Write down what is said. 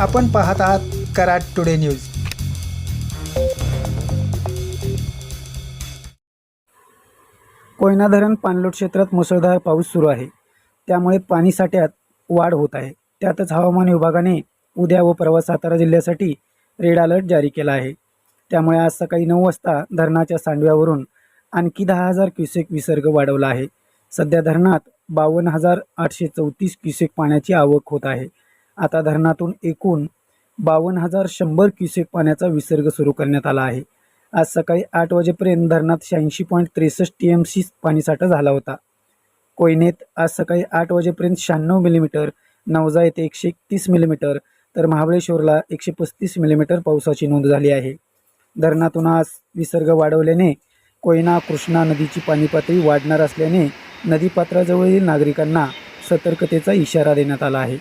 आपण पाहत आहात कराड टुडे न्यूज. कोयना धरण पाणलोट क्षेत्रात मुसळधार पाऊस सुरू आहे. त्यामुळे पाणीसाठ्यात वाढ होत आहे. त्यातच हवामान विभागाने उद्या व परवा सातारा जिल्ह्यासाठी रेड अलर्ट जारी केला आहे. त्यामुळे आज सकाळी नऊ वाजता धरणाच्या सांडव्यावरून आणखी दहा हजार क्युसेक विसर्ग वाढवला आहे. सध्या धरणात बावन्न हजार आठशे चौतीस क्युसेक पाण्याची आवक होत आहे. आता धरणातून एकूण बावन्न हजार शंभर क्युसेक पाण्याचा विसर्ग सुरू करण्यात आला आहे. आज सकाळी आठ वाजेपर्यंत धरणात शहाऐंशी पॉईंट त्रेसष्ट टी एम सी पाणीसाठा झाला होता. कोयनेत आज सकाळी आठ वाजेपर्यंत शहाण्णव मिलीमीटर नवजा येथे एकशे एकतीस मिलीमीटर तर महाबळेश्वरला एकशे पस्तीस मिलीमीटर पावसाची नोंद झाली आहे. धरणातून आज विसर्ग वाढवल्याने कोयना कृष्णा नदीची पाणी पातळी वाढणार असल्याने नदीपात्राजवळील नागरिकांना सतर्कतेचा इशारा देण्यात आला आहे.